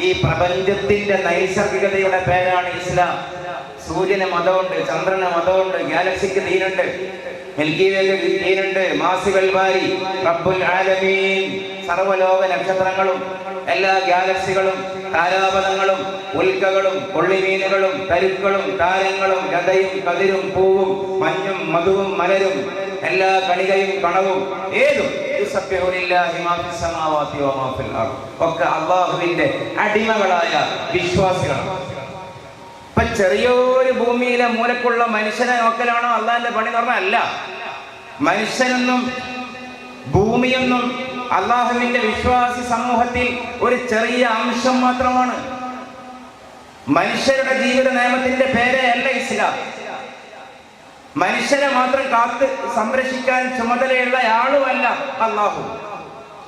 ഈ പ്രപഞ്ചത്തിന്റെ നൈസർഗികതയുടെ പേരാണ് ഇസ്ലാം. സൂര്യന് മതമുണ്ട് ചന്ദ്രന് മതമുണ്ട് ഗാലക്സിക്ക് തീരുണ്ട് വാരി റബ്ബുൽ ആലമീൻ സർവലോക നക്ഷത്രങ്ങളും എല്ലാ ഗാലക്സികളും താരാപഥങ്ങളും ഉൽക്കകളും കൊള്ളിമീനുകളും തരുക്കളും താരങ്ങളും ഗതയും കതിരും പൂവും മഞ്ഞും മധുവും മലരും എല്ലാ കണികയും കണവും ഏതും ഒക്കെ അള്ളാഹുവിന്റെ അടിമകളായ വിശ്വാസികളാണ്. ഇപ്പൊ ചെറിയൊരു ഭൂമിയിലെ മൂലക്കുള്ള മനുഷ്യനെ നോക്കലാണോ അള്ളാഹിന്റെ പണി എന്ന് പറഞ്ഞാൽ അല്ല. മനുഷ്യനെന്നും ഭൂമിയെന്നും അള്ളാഹുവിന്റെ വിശ്വാസി സമൂഹത്തിൽ ഒരു ചെറിയ അംശം മാത്രമാണ്. മനുഷ്യരുടെ ജീവിത നിയമത്തിന്റെ പേരെ അല്ല ഇസ്ലാം. മനുഷ്യരെ മാത്രം കാത്ത് സംരക്ഷിക്കാൻ ചുമതലയുള്ള ആളുമല്ല അള്ളാഹു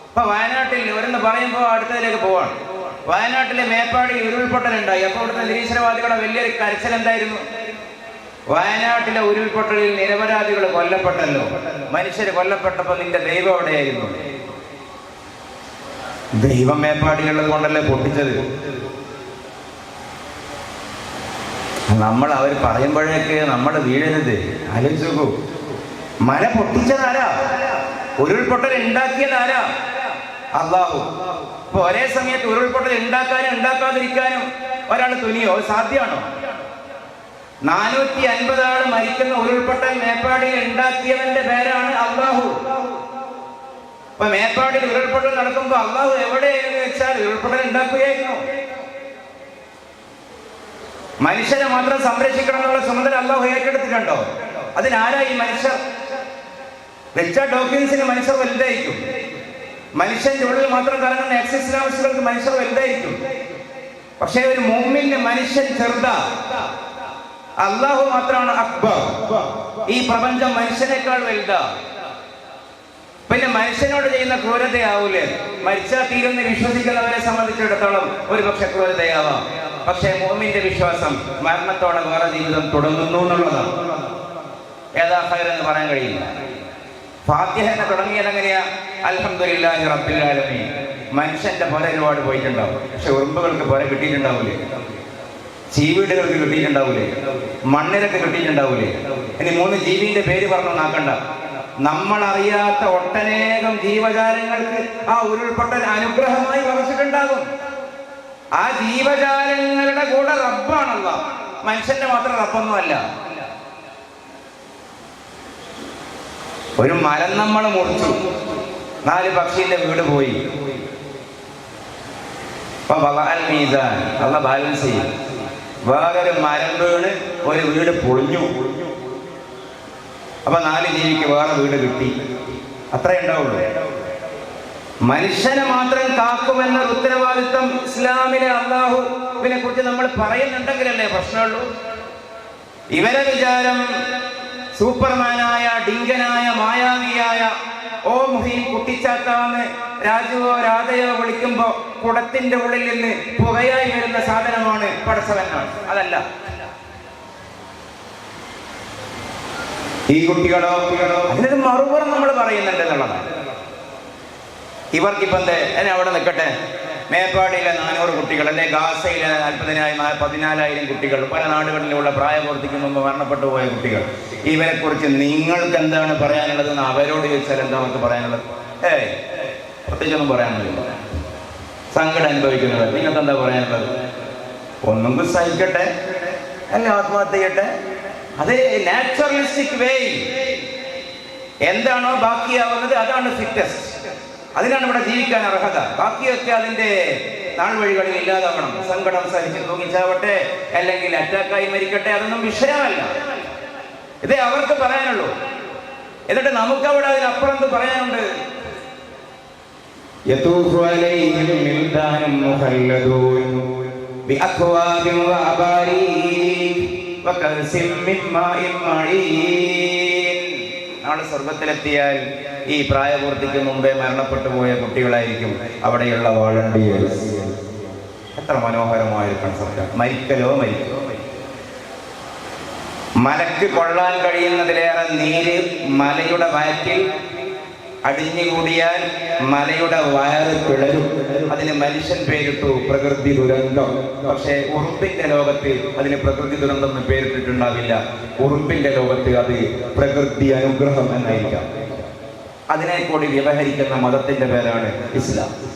ഇപ്പൊ വയനാട്ടിൽ ഇവരെന്ന് പറയുമ്പോൾ അടുത്തതിലേക്ക് പോവാണ്. വയനാട്ടിലെ മേപ്പാടി ഉരുൾപൊട്ടൽ ഉണ്ടായി അപ്പോൾ ഇവിടുത്തെ നിരീശ്വരവാദികളുടെ വലിയൊരു കരച്ചിൽ എന്തായിരുന്നു? വയനാട്ടിലെ ഉരുൾപൊട്ടലിൽ നിരപരാധികൾ കൊല്ലപ്പെട്ടല്ലോ. മനുഷ്യർ കൊല്ലപ്പെട്ടപ്പോൾ നിന്റെ ദൈവം എവിടെയായിരുന്നു? ദൈവം മേപ്പാടിയുള്ളത് കൊണ്ടല്ലേ പൊട്ടിച്ചത്. നമ്മൾ അവർ പറയുമ്പോഴേക്ക് നമ്മൾ വീഴരുത് ആലോചിച്ചു മല പൊട്ടിച്ചതാരാ? ഉരുൾപൊട്ടൽ ഉണ്ടാക്കിയതാരാ അള്ളാഹു. ഇപ്പൊ ഒരേ സമയത്ത് ഉരുൾപൊട്ടൽ ഉണ്ടാക്കാനും ഉണ്ടാക്കാതിരിക്കാനും ഒരാൾ തുനിയോ? സാധ്യമാണോ? നാനൂറ്റി അൻപത് ആൾ മരിക്കുന്ന ഉരുൾപൊട്ടൽ മേപ്പാടിയിൽ ഉണ്ടാക്കിയവന്റെ പേരാണ് അള്ളാഹു. ഇപ്പൊ മേപ്പാടിയിൽ ഉരുൾപൊട്ടൽ നടക്കുമ്പോ അള്ളാഹു എവിടെയെന്ന് വെച്ചാൽ ഉരുൾപൊട്ടൽ ഉണ്ടാക്കുകയായിരുന്നു മനുഷ്യനെ മാത്രം സംരക്ഷിക്കണം എന്നുള്ള ചുമതല അള്ളാഹു ഏറ്റെടുത്തിട്ടുണ്ടോ? അതിനാരാ ഈ മനുഷ്യർ? വെച്ച ഡോക്കിൻസിന് മനുഷ്യർ വലുതായിരിക്കും. മനുഷ്യന്റെ ഉള്ളിൽ മാത്രം കറങ്ങുന്ന എക്സിസ്ലാമിസ്റ്റുകൾക്ക് മനുഷ്യർ വലുതായിരിക്കും. പക്ഷേ ഒരു മൂമിന്റെ മനുഷ്യൻ ചെറുതാ. അള്ളാഹു മാത്രമാണ് അക്ബർ. ഈ പ്രപഞ്ചം മനുഷ്യനേക്കാൾ വലുതാ. പിന്നെ മനുഷ്യനോട് ചെയ്യുന്ന ക്രൂരതയാവൂലേ? മരിച്ചാൽ തീരുന്ന വിശ്വസിക്കുന്നവരെ സംബന്ധിച്ചിടത്തോളം ഒരു പക്ഷെ ക്രൂരതയാവാം. പക്ഷേ മോമിന്റെ വിശ്വാസം മരണത്തോടെ വേറെ ജീവിതം തുടങ്ങുന്നു എന്നുള്ളതാണ്. ഏതാ ഹൈർ എന്ന് പറയാൻ കഴിയില്ല. ഫാത്തിഹ തുടങ്ങിയത് എങ്ങനെയാ? റബ്ബിൽ ആലമീൻ. മനുഷ്യന്റെ പുര ഒരുപാട് പോയിട്ടുണ്ടാവും. പക്ഷെ ഉറുമ്പുകൾക്ക് പുര കിട്ടിയിട്ടുണ്ടാവൂലേ? ചീവീടുകൾക്ക് കിട്ടിയിട്ടുണ്ടാവൂലേ? മണ്ണിലൊക്കെ കിട്ടിയിട്ടുണ്ടാവൂലേ? ഇനി മൂന്ന് ജീവിന്റെ പേര് പറഞ്ഞു നാക്കണ്ട നമ്മൾ അറിയാത്ത ഒട്ടനേകം ജീവജാലങ്ങൾക്ക് ആ ഉരുൾപൊട്ടൽ അനുഗ്രഹമായി ഭവിച്ചിട്ടുണ്ടാകും ആ ജീവജാലങ്ങളുടെ കൂടെ റബ്ബാണല്ല. മനുഷ്യന്റെ മാത്രം റബ്ബൊന്നുമല്ല. ഒരു മരം നമ്മൾ മുറിച്ചു. നാല് പക്ഷിന്റെ വീട് പോയി. ബാലൻസ് ചെയ്യും. വേറൊരു മരം വീണ് ഒരു വീട് പൊളിഞ്ഞു. അപ്പൊ നാല് ജീവിക്ക് വേറെ വീട് കിട്ടി. അത്രേ ഉണ്ടാവുള്ളൂ. മനുഷ്യനെ മാത്രം കാക്കുമെന്ന ഉത്തരവാദിത്വം ഇസ്ലാമിലെ അള്ളാഹുവിനെ കുറിച്ച് നമ്മൾ പറയുന്നുണ്ടെങ്കിലല്ലേ പ്രശ്നമുള്ളൂ? ഇവരെ വിചാരം സൂപ്പർമാനായ ഡിങ്കനായ മായാവിയായ ഓ മുഹീൻ കുട്ടിച്ചാത്താന്ന് രാജുവോ രാധയോ വിളിക്കുമ്പോ കുടത്തിന്റെ ഉള്ളിൽ നിന്ന് പുകയായി വരുന്ന സാധനമാണ് പടസവനാണ് അതല്ല. ഈ കുട്ടികളോ അതിനൊരു മറുപുറം നമ്മൾ പറയുന്നുണ്ട് എന്നുള്ളതാണ്. ഇവർക്കിപ്പം എന്നെ അവിടെ നിൽക്കട്ടെ. മേപ്പാടിയിലെ നാനൂറ് കുട്ടികൾ അല്ലെ ഗാസയിലെ നാൽപ്പതിനായിരം പതിനാലായിരം കുട്ടികൾ പല നാടുകളിലുള്ള പ്രായപൂർത്തിക്ക് മുമ്പ് മരണപ്പെട്ടു പോയ കുട്ടികൾ. ഇവരെ കുറിച്ച് നിങ്ങൾക്ക് എന്താണ് പറയാനുള്ളതെന്ന് അവരോട് ചോദിച്ചാൽ എന്താ നമുക്ക് പറയാനുള്ളത്? ഏയ് പ്രത്യേകിച്ചൊന്നും പറയാനൊന്നുമില്ല സങ്കടം അനുഭവിക്കുന്നത് നിങ്ങൾക്ക് എന്താ പറയാനുള്ളത്? ഒന്നും സഹിക്കട്ടെ അല്ല ആത്മഹത്യ ചെയ്യട്ടെ. അത് നാച്ചുറലിസ്റ്റിക് വേ എന്താണോ ബാക്കിയാവുന്നത് അതാണ് ഫിറ്റസ്റ്റ് അതിനാണ് ഇവിടെ ജീവിക്കാൻ അർഹത. ബാക്കിയൊക്കെ അതിന്റെ നാൾ വഴികളിൽ ഇല്ലാതാവണം. സങ്കടം സഹിച്ച് തൂങ്ങിച്ചാവട്ടെ അല്ലെങ്കിൽ അറ്റാക്കായി മരിക്കട്ടെ അതൊന്നും വിഷയമല്ല. ഇതേ അവർക്ക് പറയാനുള്ളൂ. എന്നിട്ട് നമുക്ക് അവിടെ അതിനപ്പുറം എന്ത് പറയാനുണ്ട്? നമ്മൾ സ്വർഗത്തിലെത്തിയാൽ ഈ പ്രായപൂർത്തിക്ക് മുമ്പേ മരണപ്പെട്ടു പോയ കുട്ടികളായിരിക്കും അവിടെയുള്ള വോളണ്ടിയേഴ്സ് എത്ര മനോഹരമായൊരു കൺസെപ്റ്റ് മരിക്കലോ മരിക്കലോ മലക്ക് കൊള്ളാൻ കഴിയുന്നതിലേറെ നീര് മലയുടെ വയറ്റിൽ അടിഞ്ഞുകൂടിയാൽ മലയുടെ വയറ് പിളരും. അതിന് മനുഷ്യൻ പേരിട്ടു പ്രകൃതി ദുരന്തം. പക്ഷേ ഉറുമ്പിന്റെ ലോകത്ത് അതിന് പ്രകൃതി ദുരന്തം എന്ന് പേരിട്ടിട്ടുണ്ടാവില്ല. ഉറുമ്പിന്റെ ലോകത്ത് അത് പ്രകൃതി അനുഗ്രഹം എന്നായിരിക്കാം. അതിനെ കൂടി വ്യവഹരിക്കുന്ന മതത്തിന്റെ പേരാണ് ഇസ്ലാം.